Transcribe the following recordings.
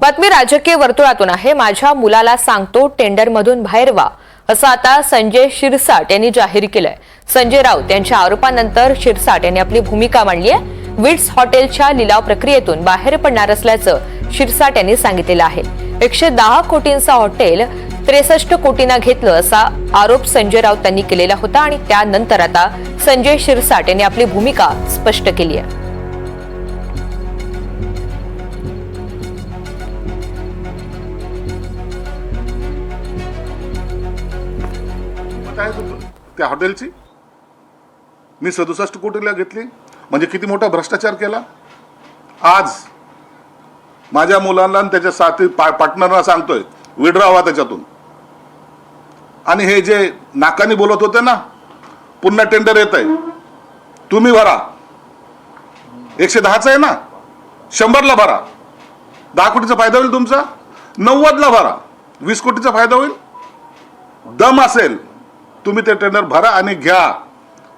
बातमी राजकीय वर्तुळातून आहे. माझ्या मुलाला सांगतो टेंडरमधून बाहेर व्हा. असं आता संजय शिरसाट यांनी जाहीर केलंय. संजय राऊत यांच्या आरोपानंतर शिरसाट यांनी आपली भूमिका मांडली आहे. विट्स हॉटेलच्या लिलाव प्रक्रियेतून बाहेर पडणार असल्याचं शिरसाट यांनी सांगितलेलं आहे. एकशे दहा कोटींचं हॉटेल त्रेसष्ट कोटींना घेतलं असा आरोप संजय राऊत यांनी केलेला होता आणि त्यानंतर आता संजय शिरसाट यांनी आपली भूमिका स्पष्ट केली आहे. काय आहे त्या हॉटेलची? मी सदुसष्ट कोटीला घेतली. म्हणजे किती मोठा भ्रष्टाचार केला? आज माझ्या मुलांना आणि त्याच्या साथी पा पार्टनरना सांगतोय विड्रॉ व्हा त्याच्यातून. आणि हे जे नाकानी बोलत होते ना पुन्हा टेंडर येत आहे. तुम्ही भरा. एकशे दहाचा आहे ना? शंभरला भरा. दहा कोटीचा फायदा होईल तुमचा? नव्वदला भरा. वीस कोटीचा फायदा होईल? दम असेल. तुम्ही ते टेंडर भरा आणि घ्या.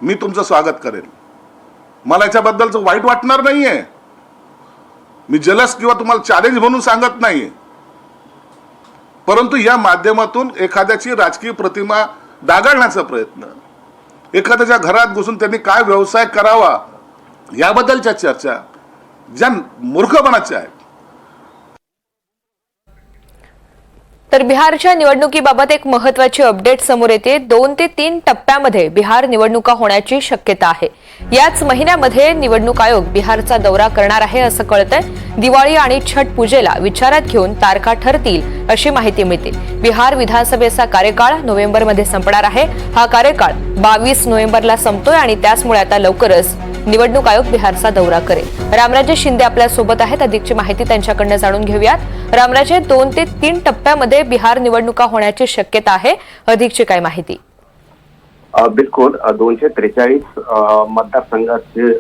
मी तुमचं स्वागत करेन. मला याच्याबद्दलचं वाईट वाटणार नाही आहे मी जलस किंवा तुम्हाला चॅलेंज म्हणून सांगत नाही परंतु या माध्यमातून एखाद्याची राजकीय प्रतिमा डागाळण्याचा प्रयत्न एखाद्याच्या घरात घुसून त्यांनी काय व्यवसाय करावा याबद्दलच्या चर्चा ज्या मूर्खपणाच्या आहेत तर बिहारच्या निवडणुकीबाबत एक महत्वाची अपडेट समोर येते. दोन ते तीन टप्प्यामध्ये बिहार निवडणुका होण्याची शक्यता आहे. याच महिन्यामध्ये निवडणूक आयोग बिहारचा दौरा करणार आहे असं कळतंय. दिवाळी आणि छठ पूजेला विचारात घेऊन तारखा ठरतील अशी माहिती मिळते. बिहार विधानसभेचा कार्यकाळ नोव्हेंबरमध्ये संपणार आहे. हा कार्यकाळ बावीस नोव्हेंबरला संपतोय आणि त्याचमुळे आता लवकरच निवडणूक आयोग बिहारचा दौरा करेल. रामराजे शिंदे आपल्यासोबत आहेत. अधिकची माहिती त्यांच्याकडनं जाणून घेऊयात. रामराजे दोन ते तीन टप्प्यामध्ये बिहार निवडणुका होण्याची शक्यता आहे. अधिकची काय माहिती? बिलकुल. दोनशे त्रेचाळीस मतदारसंघाचे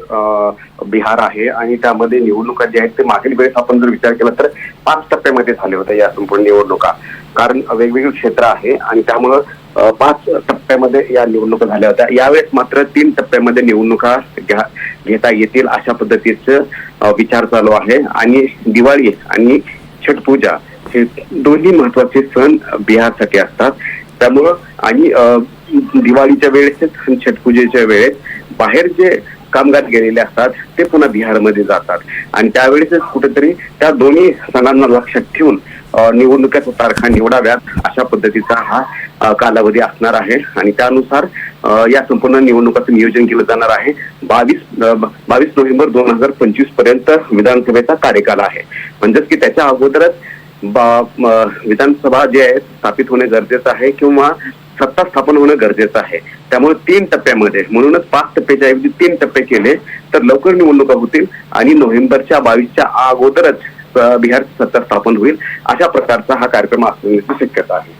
बिहार आहे आणि त्यामध्ये निवडणुका ज्या आहेत ते मागील वेळेस आपण जर विचार केला तर पाच टप्प्यामध्ये झाले होते या संपूर्ण निवडणुका. कारण वेगवेगळी क्षेत्र आहे आणि त्यामुळं पाच टप्प्यामध्ये या निवडणुका झाल्या होत्या. यावेळेस मात्र तीन टप्प्यामध्ये निवडणुका घ्या- घेता येतील अशा पद्धतीचं विचार चालू आहे. आणि दिवाळी आणि छठ पूजा हे दोन्ही महत्त्वाचे सण बिहारसाठी असतात. त्यामुळं आणि दिवाळीच्या वेळेस आणि छठ पूजेच्या वेळेस बाहेर जे कामगार गेलेले असतात ते पुन्हा बिहारमध्ये जातात. आणि त्यावेळेस कुठेतरी त्या दोन्ही सणांना लक्षात ठेवून निवडणुकीच्या तारखा निवडाव्यात अशा पद्धतीचा हा कालावधी असणार आहे. आणि त्यानुसार या संपूर्ण निवडणुकाचं नियोजन केलं जाणार आहे. बावीस बावीस नोव्हेंबर दोन हजार पंचवीसपर्यंत विधानसभेचा कार्यकाल आहे. म्हणजेच की त्याच्या अगोदरच बा- विधानसभा जे आहे स्थापित होणे गरजेचं आहे किंवा सत्ता स्थापन होणं गरजेचं आहे. त्यामुळे तीन टप्प्यामध्ये म्हणूनच पाच टप्प्याच्या ऐवजी तीन टप्पे केले तर लवकर निवडणुका होतील आणि नोव्हेंबरच्या बावीसच्या अगोदरच बिहारची सत्ता स्थापन होईल. अशा प्रकारचा हा कार्यक्रम असण्याची शक्यता आहे.